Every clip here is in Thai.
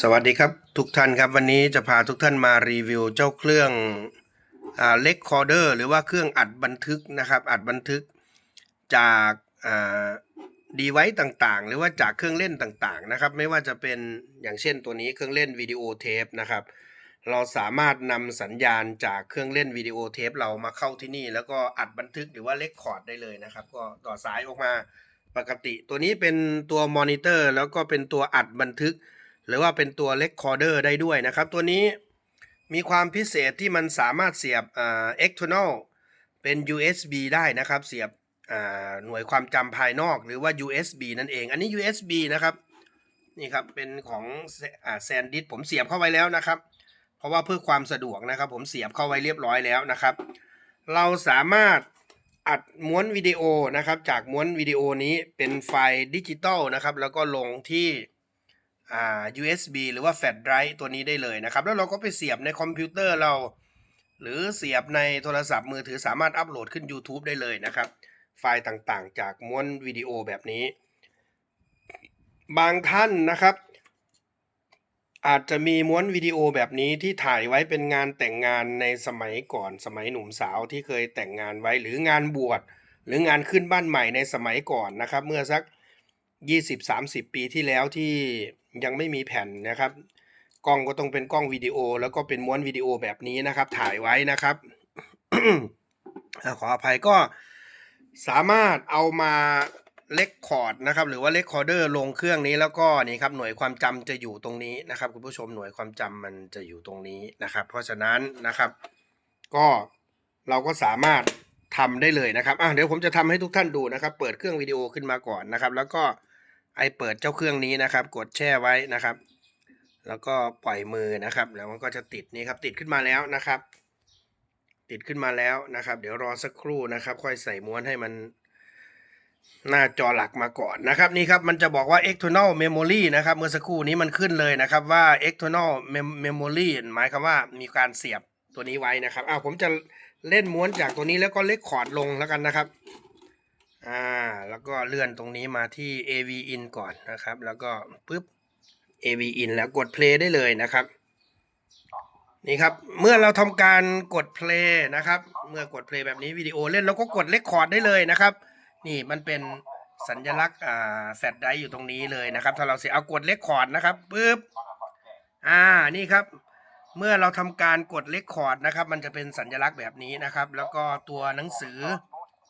สวัสดีครับทุกท่านครับวันนี้จะพาทุกท่านมารีวิวเจ้าเครื่องอ่าเล็กคอร์เดอร์หรือว่าเครื่องอัดบันทึกนะครับ อัดบันทึกจากอ่าดีไวซ์ต่างๆ หรือว่าจากเครื่องเล่นต่างๆนะครับ ไม่ว่าจะเป็นอย่างเช่นตัวนี้เครื่องเล่นวิดีโอเทปนะครับ เราสามารถนำสัญญาณจากเครื่องเล่นวิดีโอเทปเรามาเข้าที่นี่ แล้วก็อัดบันทึกหรือว่าเลคคอร์ดได้เลยนะครับ ก็ต่อสายออกมาปกติ ตัวนี้เป็นตัวมอนิเตอร์แล้วก็เป็นตัวอัดบันทึก หรือว่าเป็นตัวเลคคอร์เดอร์ได้ด้วยนะครับ ตัวนี้มีความพิเศษที่มันสามารถเสียบอ่า external เป็น USB ได้นะครับ เสียบอ่าหน่วยความจำภายนอกหรือว่า USB นั่นเอง อันนี้ USB นะครับนี่ครับเป็นของแซนดิสผมเสียบเข้าไว้แล้วนะครับ เพราะว่าเพื่อความสะดวกนะครับ ผมเสียบเข้าไว้เรียบร้อยแล้วนะครับ เราสามารถอัดม้วนวิดีโอนะครับ จากม้วนวิดีโอนี้เป็นไฟล์ดิจิตอลนะครับ แล้วก็ลงที่ USB หรือว่าแฟลชไดรฟ์ตัวนี้ได้เลยนะครับ แล้วเราก็ไปเสียบในคอมพิวเตอร์เรา หรือเสียบในโทรศัพท์มือถือสามารถอัปโหลดขึ้น YouTube ได้เลยนะครับ ไฟล์ต่างๆ จากม้วนวิดีโอแบบนี้ บางท่านนะครับ อาจจะมีม้วนวิดีโอแบบนี้ที่ถ่ายไว้เป็นงานแต่งงานในสมัยก่อนสมัยหนุ่มสาวที่เคยแต่งงานไว้หรืองานบวชหรืองานขึ้นบ้านใหม่ในสมัยก่อนนะครับ เมื่อสัก 20-30 ปีที่แล้วที่ ยังไม่มีแผ่นนะครับ กล้องก็ต้องเป็นกล้องวิดีโอ แล้วก็เป็นม้วนวิดีโอแบบนี้นะครับ ถ่ายไว้นะครับขออภัยก็สามารถเอามาเลคคอร์ดนะครับ หรือว่าเลคคอร์เดอร์ลงเครื่องนี้แล้วก็นี่ครับหน่วยความจำจะอยู่ตรงนี้นะครับ คุณผู้ชมหน่วยความจำมันจะอยู่ตรงนี้นะครับ เพราะฉะนั้นนะครับ ก็เราก็สามารถทำได้เลยนะครับอะเดี๋ยวผมจะทำให้ทุกท่านดูนะครับ เปิดเครื่องวิดีโอขึ้นมาก่อนนะครับ แล้วก็ ไอเปิดเจ้าเครื่องนี้นะครับ กดแช่ไว้นะครับ แล้วก็ปล่อยมือนะครับ แล้วมันก็จะติดนี่ครับ ติดขึ้นมาแล้วนะครับ ติดขึ้นมาแล้วนะครับ เดี๋ยวรอสักครู่นะครับ ค่อยใส่ม้วนให้มันหน้าจอหลักมาก่อนนะครับนี่ครับมันจะบอกว่า external memory นะครับ เมื่อสักครู่นี้มันขึ้นเลยนะครับว่า external memory หมายความว่ามีการเสียบตัวนี้ไว้นะครับอ้าวผมจะเล่นม้วนจากตัวนี้แล้วก็เลคคอร์ดลงแล้วกันนะครับ อ่า แล้วก็เลื่อนตรงนี้มาที่ AV in ก่อนนะครับ แล้วก็ปึ๊บ AV in แล้วกด play ได้เลยนะครับ นี่ครับ เมื่อเราทำการกด play นะครับ เมื่อกด play แบบนี้วิดีโอเล่นเราก็กดเลคคอร์ดได้เลยนะครับ นี่มันเป็นสัญลักษณ์อ่าแฟลชไดอยู่ตรงนี้เลยนะครับ ถ้าเราเสียเอากดเลคคอร์ดนะครับปึ๊บ อ่า นี่ครับเมื่อเราทำการกดเลคคอร์ดนะครับ มันจะเป็นสัญลักษณ์แบบนี้นะครับ แล้วก็ตัวหนังสือ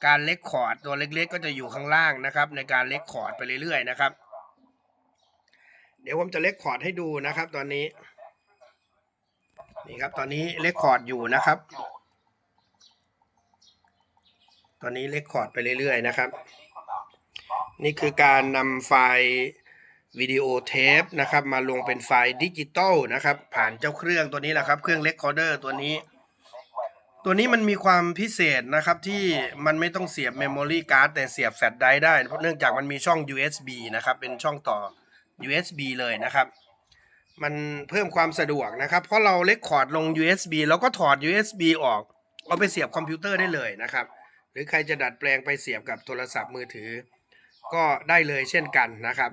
การเลคคอร์ดตัวเล็กๆ ก็จะอยู่ข้างล่างนะครับ ในการเลคคอร์ดไปเรื่อยๆนะครับ เดี๋ยวผมจะเลคคอร์ดให้ดูนะครับ ตอนนี้ นี่ครับตอนนี้เลคคอร์ดอยู่นะครับ ตอนนี้เลคคอร์ดไปเรื่อยๆนะครับ นี่คือการนำไฟล์วิดีโอเทปนะครับ มาลงเป็นไฟล์ดิจิตอลนะครับ ผ่านเจ้าเครื่องตัวนี้แหละครับ เครื่องเลคคอร์เดอร์ตัวนี้ ตัวนี้มันมีความพิเศษนะครับที่มันไม่ต้องเสียบเมมโมรี่การ์ดแต่เสียบแฟลชไดรฟ์ได้เพราะเนื่องจากมันมีช่อง USB นะครับ เป็นช่องต่อ USB เลยนะครับ มันเพิ่มความสะดวกนะครับ เพราะเราเลคคอร์ดลง USB แล้วก็ถอด USB ออก เอาไปเสียบคอมพิวเตอร์ได้เลยนะครับ หรือใครจะดัดแปลงไปเสียบกับโทรศัพท์มือถือ ก็ได้เลยเช่นกันนะครับ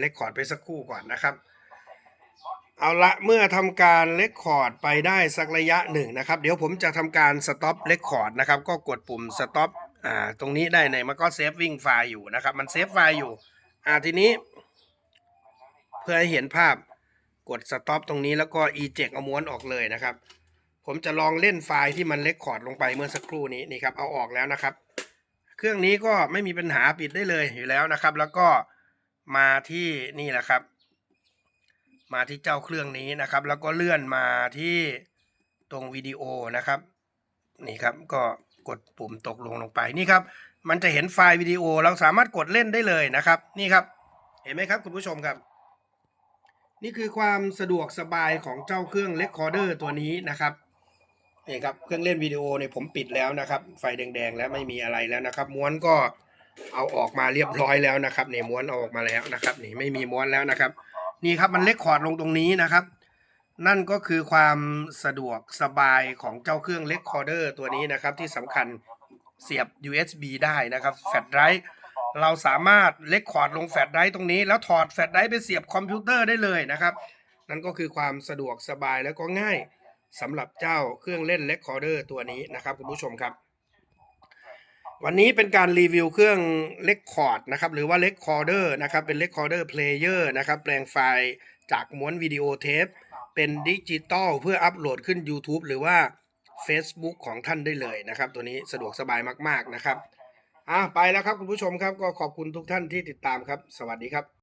เลคคอร์ดไปสักครู่ก่อนนะครับ เอาละเมื่อทำการเลคคอร์ดไปได้สักระยะหนึ่งนะครับ เดี๋ยวผมจะทำการสต็อปเลคคอร์ดนะครับ ก็กดปุ่มสต็อปอ่าตรงนี้ได้ในมันก็เซฟวิ่งไฟล์อยู่นะครับ มันเซฟไฟล์อยู่อ่าทีนี้ เพื่อให้เห็นภาพกดสต็อปตรงนี้แล้วก็ eject เอาม้วนออกเลยนะครับ ผมจะลองเล่นไฟล์ที่มันเลคคอร์ดลงไปเมื่อสักครู่นี้นี่ครับเอาออกแล้วนะครับ เครื่องนี้ก็ไม่มีปัญหาปิดได้เลยอยู่แล้วนะครับ แล้วก็มาที่นี่แหละครับ มาที่เจ้าเครื่องนี้นะครับ แล้วก็เลื่อนมาที่ตรงวิดีโอนะครับ นี่ครับก็กดปุ่มตกลงลงไปนี่ครับ มันจะเห็นไฟล์วิดีโอเราสามารถกดเล่นได้เลยนะครับ นี่ครับ เห็นไหมครับคุณผู้ชมครับ นี่คือความสะดวกสบายของเจ้าเครื่องเลคคอร์เดอร์ตัวนี้นะครับนี่ครับเครื่องเล่นวิดีโอเนี่ยผมปิดแล้วนะครับ ไฟแดงๆ แล้วไม่มีอะไรแล้วนะครับ ม้วนก็เอาออกมาเรียบร้อยแล้วนะครับเนี่ยม้วนเอาออกมาแล้วนะครับนี่ไม่มีม้วนแล้วนะครับ นี่ครับมันเลคคอร์ดลงตรงนี้นะครับ นั่นก็คือความสะดวกสบายของเจ้าเครื่องเลคคอร์เดอร์ตัวนี้นะครับ ที่สำคัญเสียบ USB ได้นะครับแฟลชไดรฟ์เราสามารถเลคคอร์ดลงแฟลชไดรฟ์ตรงนี้ แล้วถอดแฟลชไดรฟ์ไปเสียบคอมพิวเตอร์ได้เลยนะครับ นั่นก็คือความสะดวกสบายแล้วก็ง่ายสำหรับเจ้าเครื่องเล่นเลคคอร์เดอร์ตัวนี้นะครับคุณผู้ชมครับ วันนี้เป็นการรีวิวเครื่องเลคคอร์ดนะครับหรือว่าเลคคอร์เดอร์นะครับเป็นเลคคอร์เดอร์เพลเยอร์นะครับแปลงไฟล์จากม้วนวิดีโอเทป เป็นดิจิตอลเพื่ออัปโหลดขึ้น YouTube หรือว่า Facebook ของท่านได้เลยนะครับ ตัวนี้สะดวกสบายมาก ๆ นะครับอะไปแล้วครับคุณผู้ชมครับก็ขอบคุณทุกท่านที่ติดตามครับ สวัสดีครับ